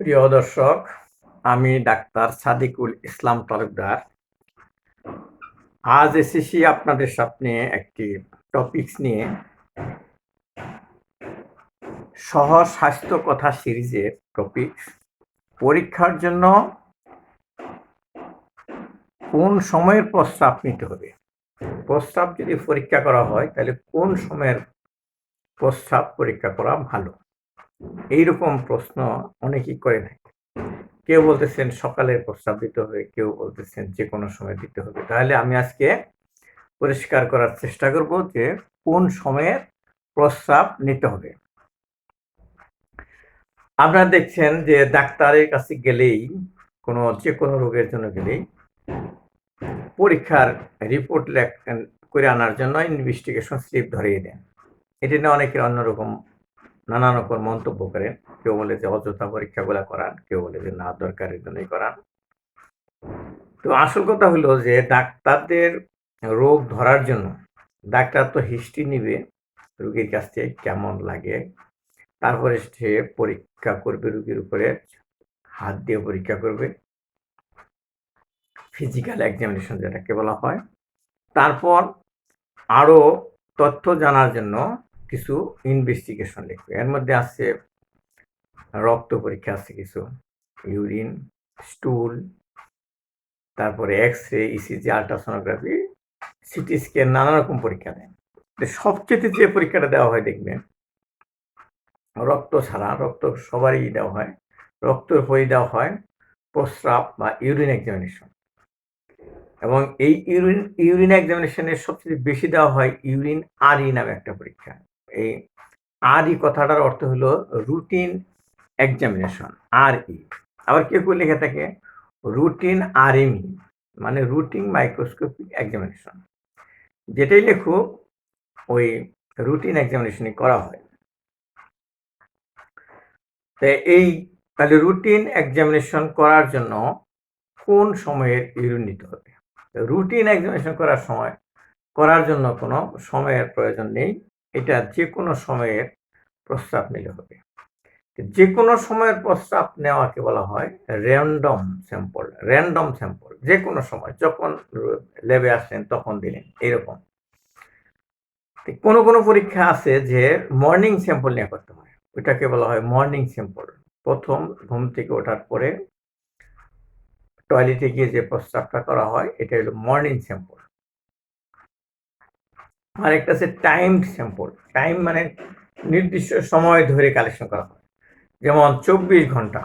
প্রিয় দর্শক, আমি ডাক্তার সাদিকুল ইসলাম তালুকদার। আজ এসেছি আপনাদের সামনে একটি টপিকস নিয়ে। সহজ স্বাস্থ্য কথা সিরিজের টপিক পরীক্ষার জন্য কোন সময়ের প্রস্তাব নিতে হবে? প্রস্তাব যদি পরীক্ষা করা হয়, তাহলে কোন সময়ের প্রস্তাব পরীক্ষা করা ভালো? এইরকম প্রশ্ন অনেকেই করে থাকে কেউ বলতেছেন সকালে প্রস্তাব দিতে হবে, কেউ বলতেছেন যে কোনো সময় দিতে হবে। তাহলে আমি আজকে পরিষ্কার করার চেষ্টা করব যে কোন সময়ের প্রস্তাব নিতে হবে। আপনারা দেখছেন যে ডাক্তারের কাছে গেলেই, কোনো যে কোনো রোগের জন্য গেলেই পরীক্ষার রিপোর্ট লেখ করে আনার জন্য ইনভেস্টিগেশন স্লিপ ধরিয়ে দেন। এটি নিয়ে অনেকের অন্যরকম নানান রকম মন্তব্য করেন। কেউ বলে যে অযথা পরীক্ষাগুলো করান, কেউ বলে যে না, দরকারের জন্যই করান। তো আসল কথা হলো যে ডাক্তারদের রোগ ধরার জন্য ডাক্তার তো হিস্ট্রি নিবে, রুগীর কাছ থেকে কেমন লাগে। তারপরে সে পরীক্ষা করবে রুগীর উপরে, হাত দিয়ে পরীক্ষা করবে। ফিজিক্যাল এক্সামিনেশন যেটাকে বলা হয়। তারপর আরও তথ্য জানার জন্য কিছু ইনভেস্টিগেশন লিখবে। এর মধ্যে আছে রক্ত পরীক্ষা, আছে কিছু ইউরিন স্টুল তারপরে X ray ECG ultrasonography CT scan নানা রকম পরীক্ষা দেয়। সবচেয়ে যে পরীক্ষাটা দেওয়া হয় দেখবেন, রক্ত ছাড়া, রক্ত সবারই দেওয়া হয়। রক্ত হয়ে দেওয়া হয় প্রস্রাব বা ইউরিন এক্সামিনেশন এবং এই ইউরিন ইউরিন এক্সামিনেশনের সবচেয়ে বেশি দেওয়া হয় ইউরিন আরই নামে একটা পরীক্ষা। এই আর ই কথাটার অর্থ হলো রুটিন এক্সামিনেশন আর ই। আবার কেউ কেউ লেখে থাকে রুটিন আর এমই মানে রুটিন মাইক্রোস্কোপিক এক্সামিনেশন যেটাই লেখুক, ওই রুটিন এক্সামিনেশনই করা হয়। তো এই, তাহলে রুটিন এক্সামিনেশন করার জন্য কোন সময়ের ইউরিন নিতে হবে? রুটিন এক্সামিনেশন করার সময়, করার জন্য কোনো সময়ের প্রয়োজন নেই। এটা যে কোনো সময়ের প্রস্তাব নিলে হবে। যে কোনো সময়ের প্রস্তাব নেওয়াকে বলা হয় র্যান্ডম স্যাম্পল র্যান্ডম স্যাম্পল যে কোনো সময়, যখন ল্যাবে আসলেন তখন দিলেন, এরকম। কোনো কোনো পরীক্ষা আছে যে মর্নিং স্যাম্পল নিয়ে করতে হয়। ওইটাকে বলা হয় মর্নিং স্যাম্পল প্রথম ঘুম থেকে ওঠার পরে টয়লেটে গিয়ে যে প্রস্তাবটা করা হয়, এটা হলো মর্নিং স্যাম্পল আর একটা আছে টাইমড স্যাম্পল টাইম মানে নির্দিষ্ট সময় ধরে কালেকশন করা হয়। যেমন চব্বিশ ঘণ্টা।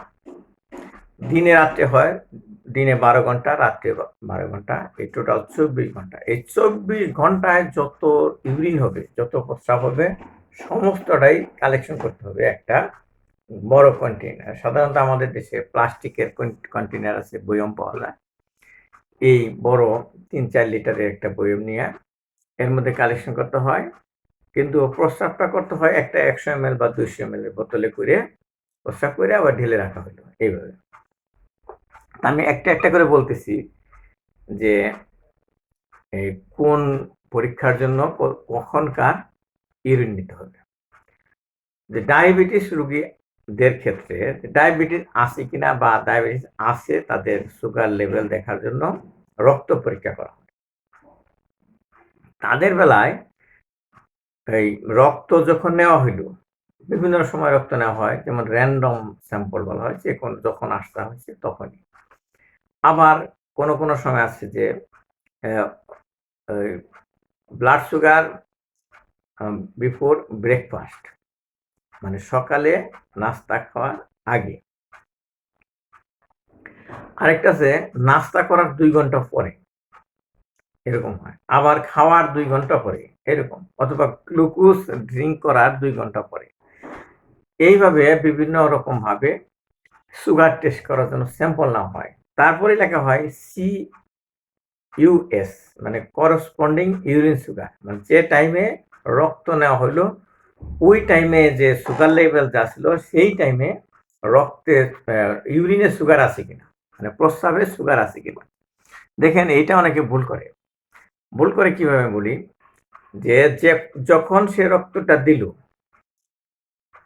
দিনে রাত্রে হয়, দিনে বারো ঘণ্টা, রাত্রে বারো ঘণ্টা, এই টোটাল চব্বিশ ঘণ্টা। এই চব্বিশ ঘন্টায় যত ইউরিন হবে, যত প্রস্রাব হবে, সমস্তটাই কালেকশন করতে হবে একটা বড় কন্টেনার সাধারণত আমাদের দেশে প্লাস্টিকের কন্টেনার আছে, বয়ম পাওয়া যায়। এই বড় তিন চার লিটারের একটা বয়ম নিয়ে এর মধ্যে কালেকশন করতে হয়। কিন্তু প্রস্রাবটা করতে হয় একটা একশো এম বা দুইশো এম এর বোতলে করে, প্রস্রাব করে আবার ঢেলে রাখা হলো এইভাবে। আমি একটা একটা করে বলতেছি যে কোন পরীক্ষার জন্য কখনকার ইউরিন নিতে হবে। যে ডায়াবেটিস রুগীদের ক্ষেত্রে ডায়াবেটিস আছে কিনা বা ডায়াবেটিস আছে তাদের সুগার লেভেল দেখার জন্য রক্ত পরীক্ষা করা হয়। তাদের বেলায় এই রক্ত যখন নেওয়া হইল, বিভিন্ন সময় রক্ত নেওয়া হয়, যেমন র্যান্ডম স্যাম্পল বলা হয়, যে কোন যখন আসতে হয়েছে তখনই। আবার কোন কোন সময় আছে যে ব্লাড সুগার বিফোর ব্রেকফাস্ট মানে সকালে নাস্তা খাওয়ার আগে। আরেকটা আছে, নাস্তা করার দুই ঘণ্টা পরে। এরকম হয়। আবার খাওয়ার দুই ঘণ্টা পরে এরকম, অথবা গ্লুকোজ ড্রিঙ্ক করার দুই ঘণ্টা পরে। এইভাবে বিভিন্ন রকম ভাবে সুগার টেস্ট করার জন্য স্যাম্পল না হয়। তারপরে লেখা হয় সি ইউএস মানে করসপন্ডিং ইউরিন সুগার মানে যে টাইমে রক্ত নেওয়া হলো ওই টাইমে যে সুগার লেভেল যা ছিল, সেই টাইমে রক্তে ইউরিনে সুগার আছে কিনা? মানে প্রস্রাবে সুগার আছে কিনা? দেখেন, এইটা অনেকে ভুল করে। ভুল করে কীভাবে বলি? যে যখন সে রক্তটা দিল,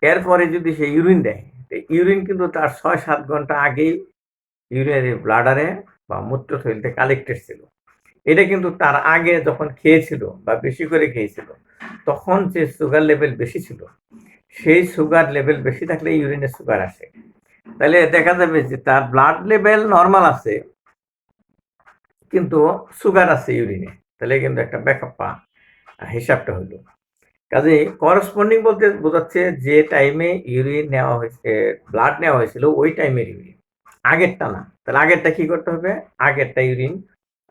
এরপরে যদি সে ইউরিন দেয় ইউরিন কিন্তু তার ছয় সাত ঘণ্টা আগেই ইউরিনারি ব্লাডারে বা মূত্রথলিতে কালেক্টেড ছিল। এটা কিন্তু তার আগে যখন খেয়েছিল বা বেশি করে খেয়েছিল, তখন যে সুগার লেভেল বেশি ছিল, সেই সুগার লেভেল বেশি থাকলে ইউরিনে সুগার আসে। তাহলে দেখা যাবে যে তার ব্লাড লেভেল নর্মাল আছে, কিন্তু সুগার আছে ইউরিনে। তাহলে কিন্তু একটা ব্যাকআপা হিসাবটা হলো। কাজে করসপন্ডিং বলতে বোঝাচ্ছে যে টাইমে ইউরিন নেওয়া হয়েছে ব্লাড নেওয়া হয়েছিল, ওই টাইমের ইউরিন আগেরটা না। তাহলে আগেরটা কি করতে হবে? আগেরটা ইউরিন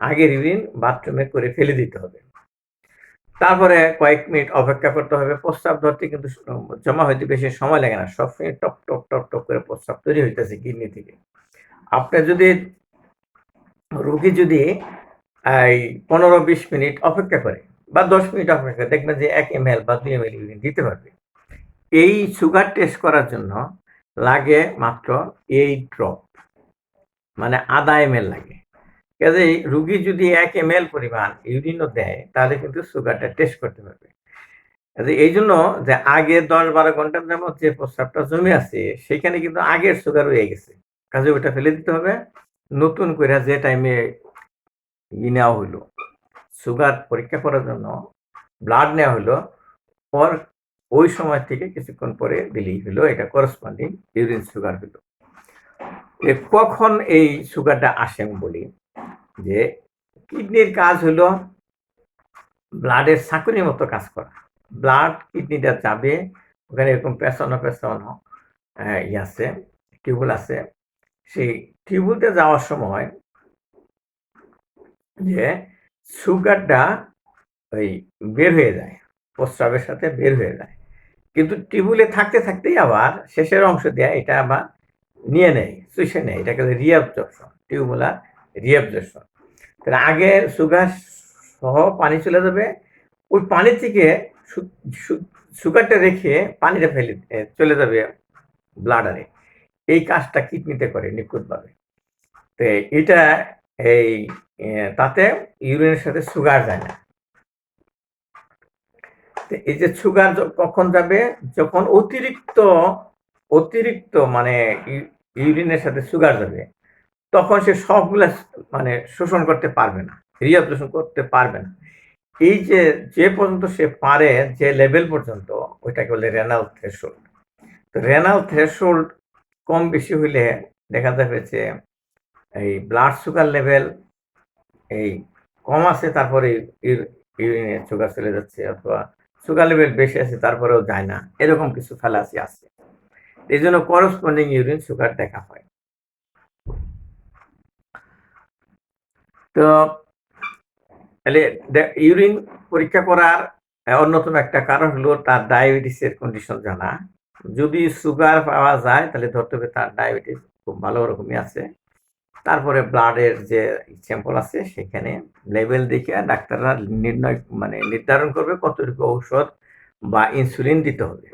আগের ইউরিন বাথরুমে করে ফেলে দিতে হবে। তারপরে কয়েক মিনিট অপেক্ষা করতে হবে। প্রস্রাব ধরতে কিন্তু জমা হইতে বেশি সময় লাগে না। সবসময় টপ টপ টপ টপ করে প্রস্রাব তৈরি হইতেছে কিডনি থেকে। আপনি যদি, রুগী যদি এই পনেরো বিশ মিনিট অপেক্ষা করে বা দশ মিনিট অপেক্ষা করে। দেখবেন যে এক এম এল বা দুই এম এল দিতে পারবে। এই সুগার টেস্ট করার জন্য লাগে মাত্র এই ড্রপ মানে আধা এম লাগে। কাজেই রুগী যদি এক এম এল পরিমাণ ইউরিনও দেয়, তাহলে কিন্তু সুগারটা টেস্ট করতে পারবে। কাজে এই জন্য যে আগে দশ বারো ঘণ্টার যেমন যে প্রস্রাবটা জমে আছে সেখানে কিন্তু আগের সুগার হয়ে গেছে। কাজে ওটা ফেলে দিতে হবে। নতুন করে যে টাইমে ই নেওয়া হইল। সুগার পরীক্ষা করার জন্য ব্লাড নেওয়া হলো পর ওই সময় থেকে কিছুক্ষণ পরে দিলেই হলো এটা করসপন্ডিং ইউরিন সুগার হলো কখন এই সুগারটা আসে আমি বলি যে কিডনির কাজ হলো ব্লাডের সাঁকুনির মতো কাজ করা। ব্লাড কিডনিটা যাবে, ওখানে এরকম পেছানো পেছানো ই আছে টিউবুল আছে। সেই টিউবুলতে যাওয়ার সময় যে সুগারটা ওই বের হয়ে যায়, প্রস্রাবের সাথে বের হয়ে যায়। কিন্তু টিউবুলে থাকতে থাকতেই আবার শেষের অংশ দেয় এটা আবার নিয়ে নেয়, চুষে নেয়, এটাকে রিঅ্যাবজর্পশন টিউবুলার রিঅ্যাবজর্পশন তাহলে আগে সুগার সহ পানি চলে যাবে, ওই পানি থেকে সুগারটা রেখে পানিটা ফেলে চলে যাবে ব্লাডারে এই কাজটা কিডনিতে করে নিখুঁতভাবে। তো এটা এই তাতে ইউরিনের সাথে সুগার যায় না। এই যে সুগার কখন যাবে? যখন অতিরিক্ত অতিরিক্ত মানে ইউরিনের সাথে সুগার যাবে, তখন সে সবগুলা মানে শোষণ করতে পারবে না রিঅ্যাবজর্পশন করতে পারবে না। এই যে যে পর্যন্ত সে পারে, যে লেভেল পর্যন্ত, ওইটাকে বলে রেনাল থ্রেশোল্ড তো রেনাল থ্রেশোল্ড কম বেশি হইলে দেখা যাবে যে এই ব্লাড সুগার লেভেল এই কম আছে, তারপরে ইউরিনে সুগার চলে যাচ্ছে অথবা সুগার লেভেল বেশি আছে, তারপরেও যায় না। এরকম কিছু ফেলাসি আছে। এই জন্য করসপন্ডিং ইউরিন সুগার দেখা হয়। তো তাহলে ইউরিন পরীক্ষা করার অন্যতম একটা কারণ হলো তার ডায়াবেটিসের কন্ডিশন জানা। যদি সুগার পাওয়া যায়, তাহলে ধরতে হবে তার ডায়াবেটিস খুব ভালো রকমই আছে। তারপরে ব্লাডের যে স্যাম্পল আছে, সেখানে লেভেল দেখে ডাক্তাররা নির্ণয় মানে নির্ধারণ করবে কতটুকু ঔষধ বা ইনসুলিন দিতে হবে।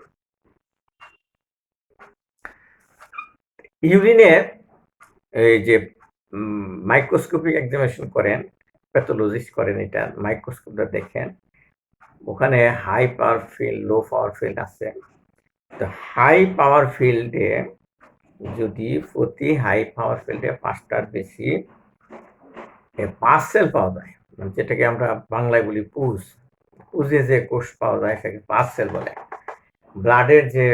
ইউরিনের এই যে মাইক্রোস্কোপিক এক্সামিনেশন করেন প্যাথোলজিস্ট করেন এটা মাইক্রোস্কোপটা দেখেন। ওখানে high power field low power field আছে। তো হাই পাওয়ার ফিল্ডে যদি প্রতি হাই পাওয়ার ফিল্ডে পাঁচটার বেশি পাঁচ সেল পাওয়া যায় মানে যেটাকে আমরা বাংলায় বলি পুজ, পুজে যে কোষ পাওয়া যায় সেটাকে পাঁচ সেল বলে। ব্লাডের যে,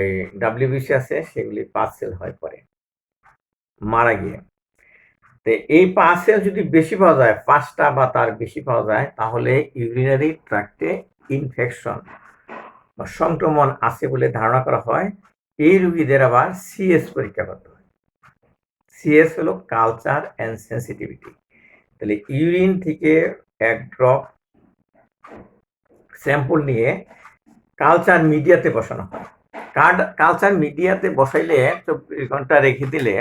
এই ডাব্লিউবিসি আছে সেগুলি পাঁচ সেল হয় পরে, মারা গিয়ে। তো এই পাঁচ সেল যদি বেশি পাওয়া যায়, পাঁচটা বা তার বেশি পাওয়া যায়, তাহলে ইউরিনারি ট্রাক্টে ইনফেকশন বা সংক্রমণ আছে বলে ধারণা করা হয়। এই রুগীদের আবার সিএস পরীক্ষা করতে হয়। সিএস হলো কালচার অ্যান্ড সেন্সিটিভিটি তাহলে ইউরিন থেকে এক ড্রপ স্যাম্পল নিয়ে কালচার মিডিয়াতে বসানো হয়। কার্ড কালচার মিডিয়াতে বসাইলে চব্বিশ ঘণ্টা রেখে দিলে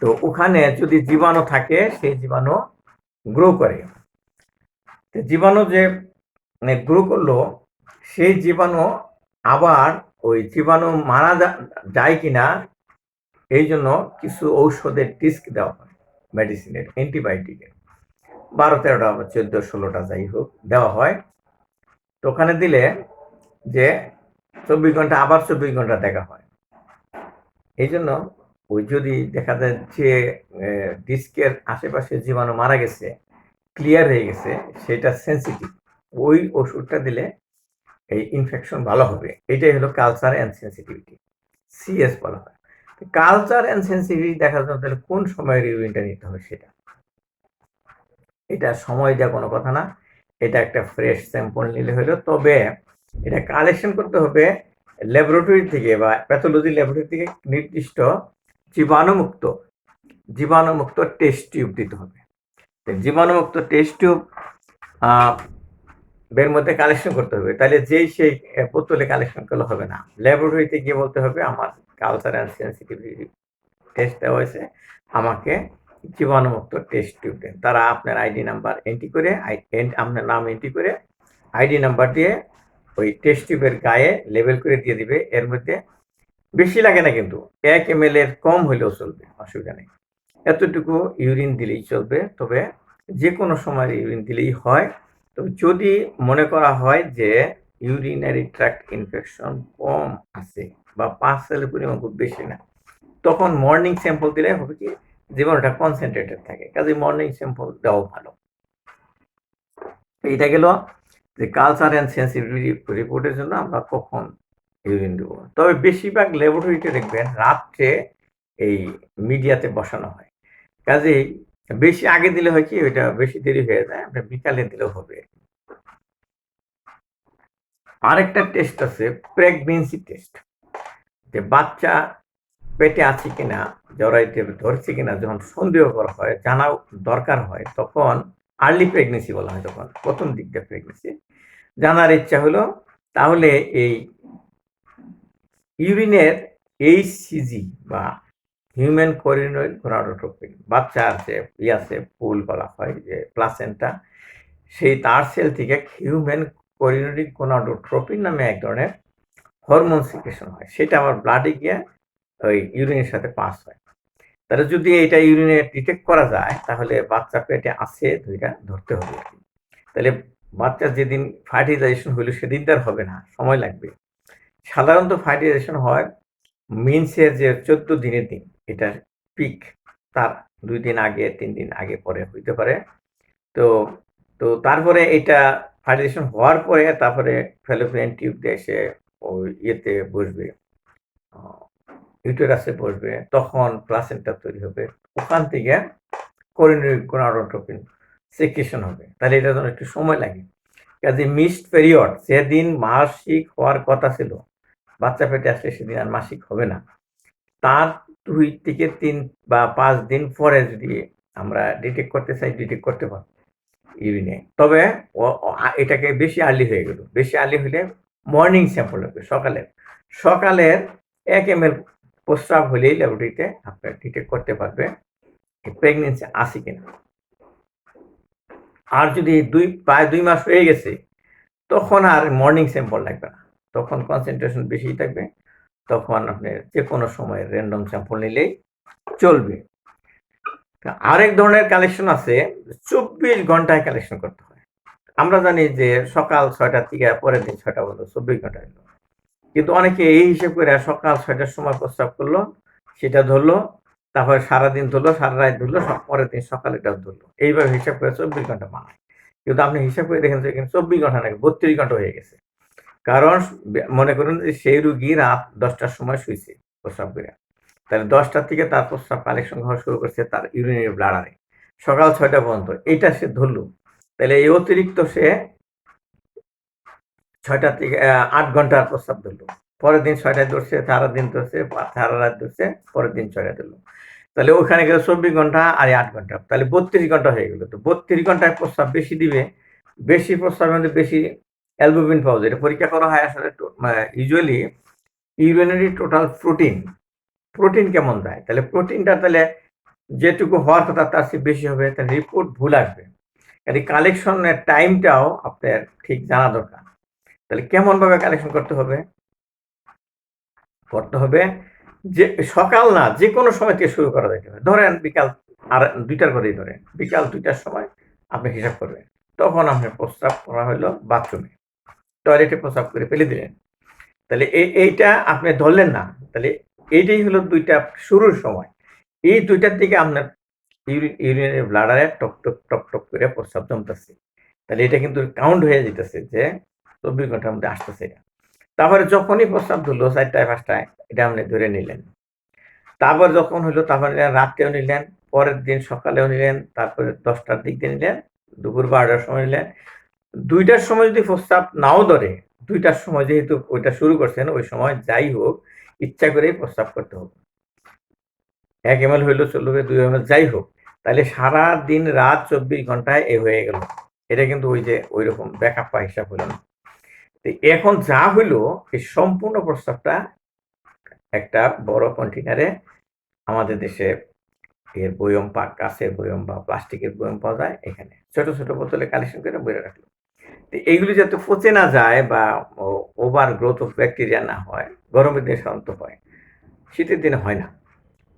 তো ওখানে যদি জীবাণু থাকে, সেই জীবাণু গ্রো করে। জীবাণু যে মানে গ্রো করল, সেই জীবাণু আবার ওই জীবাণু মারা যায় কিনা, এই জন্য কিছু ঔষধের টিস্ক দেওয়া হয়, মেডিসিনের, অ্যান্টিবায়োটিকের। বারো তেরোটা চোদ্দ, ষোলোটা যাই হোক দেওয়া হয়। তো ওখানে দিলে যে চব্বিশ ঘণ্টা, আবার চব্বিশ ঘণ্টা দেখা হয়। এই জন্য ওই যদি দেখা যায় যে ডিস্কের আশেপাশে জীবাণু মারা গেছে, ক্লিয়ার হয়ে গেছে, সেটা সেন্সিটিভ ওই ওষুধটা দিলে এই ইনফেকশন ভালো হবে। এটাই হলো কালচার অ্যান্ড সেন্সিটিভিটি সিএস বলা হয়। কালচার অ্যান্ড সেন্সিটিভিটি দেখার জন্য তাহলে কোন সময়ের ইউরিনটা নিতে হবে সেটা? এটা সময় দেওয়া কোনো কথা না। এটা একটা ফ্রেশ স্যাম্পল নিলে হলো। তবে এটা কালেকশন করতে হবে ল্যাবরেটরি থেকে বা প্যাথোলজি ল্যাবরেটরি থেকে নির্দিষ্ট জীবাণুমুক্ত জীবাণুমুক্ত টেস্ট টিউব দিতে হবে। জীবাণুমুক্ত টেস্ট টিউব বের মধ্যে কালেকশন করতে হবে। তাহলে যেই সেই বোতলে কালেকশন করলে হবে না। ল্যাবরেটরিতে গিয়ে বলতে হবে, আমার কালচার অ্যান্ড সেন্সিটিভিটি টেস্ট দেওয়া হয়েছে। আমাকে জীবাণুমুক্ত টেস্ট টিউব দেন। তারা আপনার আইডি নাম্বার এন্ট্রি করে আপনার নাম এন্ট্রি করে আইডি নাম্বার দিয়ে ওই টেস্ট টিউবের গায়ে লেবেল করে দিয়ে দিবে। এর মধ্যে বেশি লাগে না কিন্তু, এক এম এল এর কম হলেও চলবে, অসুবিধা নেই। এতটুকু ইউরিন দিলেই চলবে, তবে যে কোনো সময় ইউরিন দিলেই হয়। তবে যদি মনে করা হয় যে ইউরিনারি ট্র্যাক্ট ইনফেকশন কম আছে বা পাঁচ সেলের পরিমাণ খুব বেশি না, তখন মর্নিং স্যাম্পল দিলে হবে কি জীবাণুটা কনসেন্ট্রেটেড থাকে। কাজে মর্নিং স্যাম্পল দেওয়া ভালো। এইটা গেল যে কালচার অ্যান্ড সেন্সিটিভিটি রিপোর্টের জন্য আমরা কখন ইউরিন দেবো। তবে বেশিরভাগ ল্যাবরেটরিতে দেখবেন রাত্রে এই মিডিয়াতে বসানো হয়। কাজেই বেশি আগে দিলে হয় কি, ওইটা বেশি দেরি হয়ে যায় আমরা বিকালে দিলেও হবে। আরেকটা টেস্ট আছে প্রেগনেন্সি টেস্ট যে বাচ্চা পেটে আছে কিনা জরাইতে ধরছে কিনা, যখন সন্দেহ করা হয় জানা দরকার হয়, তখন আর্লি প্রেগনেন্সি বলা হয় তখন, প্রথম দিকটা প্রেগনেন্সি জানার ইচ্ছা হলো, তাহলে এই ইউরিনের এইচসিজি বা হিউম্যান কোরিনোইড গোনাডোট্রোপিন বাচ্চা আছে, ই আছে, পুল বলা হয়, যে প্লাসেন্টা সেই তার সেল থেকে হিউম্যান কোরিনোডিক গোনাডোট্রোপিন নামে এক ধরনের হরমোন সিক্রেশন হয়। সেটা আমার ব্লাডে গিয়ে ওই ইউরিনের সাথে পাস হয়। তাহলে যদি এটা ইউরিনে ডিটেক্ট করা যায়, তাহলে বাচ্চা পেটে আছে দুইটা ধরতে হবে তাহলে বাচ্চা যেদিন ফার্টিলাইজেশন হইল, সেদিন তার হবে না, সময় লাগবে। সাধারণত ফার্টিলাইজেশন হয় মিনসের যে চোদ্দ দিনের দিন। এটা পিক তার দুই দিন আগে, তিন দিন আগে পরে হইতে পারে। তো তো তারপরে এটা ফার্টিলাইজেশন হওয়ার পরে তারপরে ফেলোপিয়ান টিউব দিয়ে এসে ওই ইয়েতে বসবে ইউটেরাসে বসবে। তখন প্লাসেন্টা তৈরি হবে। ওখান থেকে কোরিনোটোপিন সেক্রেশন হবে। তাহলে এটা জন্য একটু সময় লাগে। কাজে মিসড পেরিয়ড যেদিন মাসিক হওয়ার কথা ছিল, বাচ্চা পেটে আসলে সেদিন আর মাসিক হবে না। তার দুই থেকে তিন বা পাঁচ দিন পরে যদি আমরা ডিটেক্ট করতে চাই ডিটেক্ট করতে পারব ইউরিনে তবে এটাকে বেশি আর্লি হয়ে গেল। বেশি আর্লি হলে মর্নিং স্যাম্পল হবে সকালের। সকালের এক এম এল প্রস্রাব হলেই ল্যাবরেটরিতে আপনার ডিটেক্ট করতে পারবে প্রেগনেন্সি আছে কিনা। আর যদি দুই, প্রায় দুই মাস হয়ে গেছে, তখন আর মর্নিং স্যাম্পল লাগবে না। তখন কনসেন্ট্রেশন বেশি থাকবে। তখন আপনি যে কোনো সময় র্যান্ডম স্যাম্পল নিলেই চলবে। আরেক ধরনের কালেকশন আছে, চব্বিশ ঘন্টায় কালেকশন করতে হয়। আমরা জানি যে সকাল ছয়টা থেকে পরের দিন ছয়টা পর্যন্ত চব্বিশ ঘণ্টা কিন্তু অনেকে এই হিসেব করে সকাল ছয়টার সময় প্রস্তাব করল, সেটা ধরলো, তারপরে সারাদিন ধরলো, সারা রাত ধরলো পরের দিন সকালেটাও ধরলো। এইভাবে হিসাব করে চব্বিশ ঘণ্টা বানায়। কিন্তু আপনি হিসাব করে দেখেন যে চব্বিশ ঘণ্টা নাকি বত্রিশ ঘণ্টা হয়ে গেছে। কারণ মনে করুন যে সেই রুগী রাত দশটার সময় শুয়েছে প্রস্রাব করে তাহলে দশটার থেকে তার প্রস্রাব কালেকশন হওয়া শুরু করছে তার ইউরিনের ব্লাডারে সকাল ছয়টা পর্যন্ত এটা সে ধরল। তাহলে এই অতিরিক্ত সে ছয়টা থেকে আট ঘণ্টার প্রস্তাব ধরলো। পরের দিন ছয়টায় ধরছে সারা দিন ধরছে সারা রাত ধরছে, পরের দিন ছয়টায় ধরলো। তাহলে ওখানে গেলে চব্বিশ ঘণ্টা আর আট ঘণ্টা। তাহলে বত্রিশ ঘণ্টা হয়ে গেলো। তো বত্রিশ ঘন্টায় প্রস্তাব বেশি দিবে, বেশি প্রস্তাবের মধ্যে বেশি অ্যালবুমিন পাওয়া যায়। এটা পরীক্ষা করা হয় আসলে usually urinary total protein protein কেমন দেয়? তাহলে প্রোটিনটা তাহলে যেটুকু হওয়ার কথা তার চেয়ে বেশি হবে তাহলে রিপোর্ট ভুল আসবে। কাজে কালেকশনের টাইমটাও আপনার ঠিক জানা দরকার। তাহলে কেমনভাবে কালেকশন করতে হবে? করতে হবে যে, সকাল না যে কোনো সময় থেকে শুরু করা যেতে হবে ধরেন বিকাল আর দুইটার করেই ধরেন। বিকাল দুইটার সময় আপনি হিসাব করবেন। তখন আপনার প্রস্রাব করা হলো বাথরুমে টয়লেটে প্রস্রাব করে ফেলে দিলেন। তাহলে এই এইটা আপনি ধরলেন না। তাহলে এইটাই হলো দুইটা শুরুর সময়। এই দুইটার দিকে আপনার ইউরি- ইউরিনের ব্লাডারে টপ টপ টপ টপ করে প্রস্রাব জমতেছে। তাহলে এটা কিন্তু কাউন্ট হয়ে যেতেছে যে চব্বিশ ঘণ্টার মধ্যে আসতেছে এটা। তারপরে যখনই প্রস্রাব ধরলো চারটায়, পাঁচটায়, এটা আপনি ধরে নিলেন। তারপর যখন হলো, তারপরে রাত্রেও নিলেন, পরের দিন সকালেও নিলেন, তারপরে দশটার দিক দিয়ে নিলেন, দুপুর বারোটার সময় নিলেন দুইটার সময় যদি প্রস্তাব নাও ধরে, দুইটার সময় যেহেতু ওইটা শুরু করছেন, ওই সময় যাই হোক, ইচ্ছা করেই প্রস্রাব করতে হবে। এক এম এল হইলেও চলবে, দুই এম এল যাই হোক, তাহলে সারা দিন রাত চব্বিশ ঘন্টায় এ হয়ে গেল। এটা কিন্তু ওই যে ওই রকম ব্যাকআপ হিসাব হলো না। এখন যা হইল, এই সম্পূর্ণ প্রস্তাবটা একটা বড় কন্টেনারে আমাদের দেশে এর বয়ম পা কাঁচের বয়ম বা প্লাস্টিকের বয়ম পাওয়া যায় এখানে। ছোট ছোট বোতলে কালেকশন করে বইরে রাখল। এইগুলি যাতে পচে না যায় বা ওভার গ্রোথ অফ ব্যাকটেরিয়া না হয়, গরমের দিনে সাধারণত হয়, শীতের দিনে হয় না।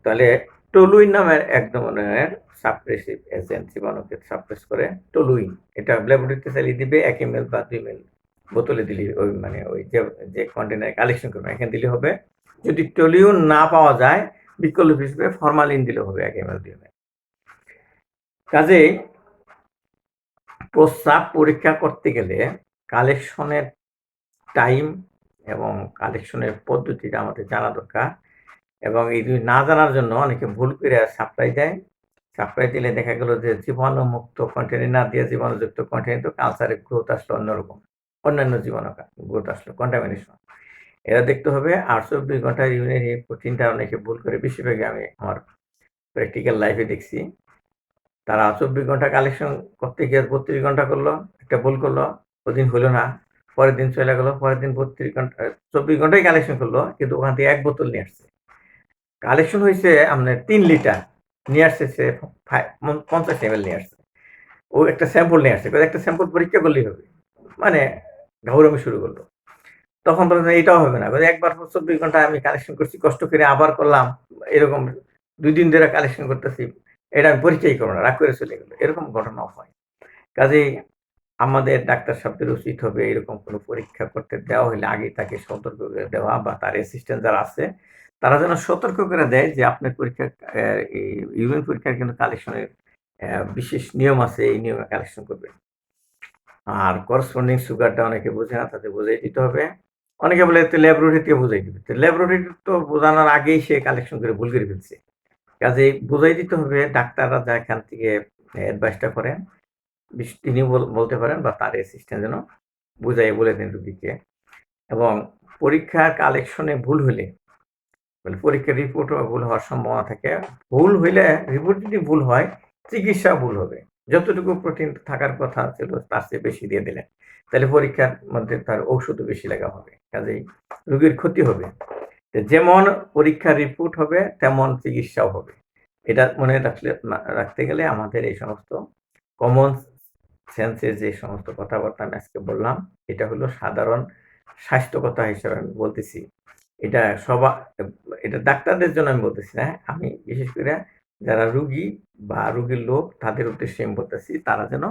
তাহলে টলুইন নামের এক ধরনের সাপ্রেসিভ এজেন্ট জীবাণুকে সাপ্রেস করে টলুইন। এটা ল্যাবরেটরিতে চালিয়ে দিবে, এক এম এল বা দুই এম এল বোতলে দিলে ওই মানে ওই যে যে কন্টেনারে কালেকশন করবে, এখানে দিলে হবে। যদি টলিউন না পাওয়া যায়, বিকল্প হিসেবে ফরমালিন দিলে হবে এক এম এল দুই এম এল কাজেই প্রস্রাব পরীক্ষা করতে গেলে কালেকশনের টাইম এবং কালেকশনের পদ্ধতিটা আমাদের জানা দরকার এবং এই দুই না জানার জন্য অনেকে ভুল করে সাপ্লাই দেয়। সাপ্লাই দিলে দেখা গেল যে জীবাণু মুক্ত কন্টেনার না দিয়ে জীবাণুযুক্ত কন্টেনার তো কালচারের গ্রোথ আসলো অন্যরকম, অন্যান্য জীবাণু গ্রোথ আসলো কন্টামিনেশন এরা দেখতে হবে, আর চব্বিশ ঘণ্টা ইউনিয়ন প্রোটিনটা অনেকে ভুল করে, বেশিরভাগই আমি আমার প্র্যাকটিক্যাল লাইফে দেখছি। তারা চব্বিশ ঘণ্টা কালেকশন করতে গিয়ে বত্রিশ ঘণ্টা করল, একটা ভুল করল, ওদিন হলো না, পরের দিন চলে গেলো, পরের দিন বত্রিশ ঘণ্টা, চব্বিশ ঘন্টায় কালেকশন করল, কিন্তু ওখান থেকে এক বোতল নিয়ে আসছে। কালেকশন হয়েছে আপনার তিন লিটার নিয়ে আসছে সে পঞ্চাশ এম এল নিয়ে আসছে। ও একটা স্যাম্পল নিয়ে আসছে একটা স্যাম্পল পরীক্ষা করলেই হবে। মানে ঘাউরামি শুরু করল। তখন বললেন এটাও হবে না। একবার চব্বিশ ঘণ্টা আমি কালেকশন করছি, কষ্ট করে আবার করলাম। এরকম দুই দিন ধরে কালেকশন করতেছি। এটা আমি পরিচয় করব না, রাগ করে চলে গেলো। এরকম ঘটনাও হয়। কাজেই আমাদের ডাক্তার শব্দের উচিত হবে এরকম কোনো পরীক্ষা করতে দেওয়া হলে আগে তাকে সতর্ক করে দেওয়া বা তার অ্যাসিস্ট্যান্ট যারা আছে, তারা যেন সতর্ক করে দেয় যে আপনার পরীক্ষা ইউরিন পরীক্ষার কিন্তু কালেকশনের বিশেষ নিয়ম আছে, এই নিয়মে কালেকশন করবে। আর করসপন্ডিং সুগারটা অনেকে বোঝে না, তাদের বোঝাই দিতে হবে। অনেকে বলে তো ল্যাবরেটরি থেকে বোঝাই দিবে। ল্যাবরেটরি তো বোঝানোর আগেই সে কালেকশন করে ভুল করে ফেলছে। কাজে বোঝাই দিতে হবে, ডাক্তাররা যা এখান থেকে অ্যাডভাইসটা করেন তিনি বলতে পারেন বা তার অ্যাসিস্ট্যান্ট যেন বুঝাই বলে দেন রুগীকে। এবং পরীক্ষার কালেকশনে ভুল হলে মানে পরীক্ষার রিপোর্টও ভুল হওয়ার সম্ভাবনা থাকে, ভুল হইলে রিপোর্ট যদি ভুল হয়, চিকিৎসা ভুল হবে। যতটুকু প্রোটিন থাকার কথা ছিল, তার চেয়ে বেশি দিয়ে দিলেন। তাহলে পরীক্ষার মধ্যে তার ঔষধও বেশি লাগা হবে। কাজেই রোগীর ক্ষতি হবে। যেমন পরীক্ষার রিপোর্ট হবে, তেমন চিকিৎসাও হবে। এটা মনে রাখলে রাখতে গেলে আমাদের এই সমস্ত কমন সেন্সের যে সমস্ত কথাবার্তা আমি আজকে বললাম, এটা হলো সাধারণ স্বাস্থ্যকতা হিসেবে আমি বলতেছি। এটা সবা, এটা ডাক্তারদের জন্য আমি বলতেছি না আমি বিশেষ করে যারা রুগী বা রুগীর লোক, তাদের উদ্দেশ্যে আমি বলতেছি, তারা যেন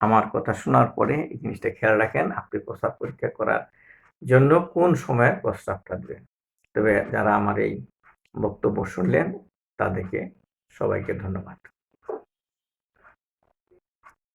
আমার কথা শোনার পরে এই জিনিসটা খেয়াল রাখেন, আপনি প্রস্রাব পরীক্ষা করার জন্য কোন সময় প্রস্তাবটা দেবেন। তবে যারা আমার এই বক্তব্য শুনলেন তাদেরকে সবাইকে ধন্যবাদ।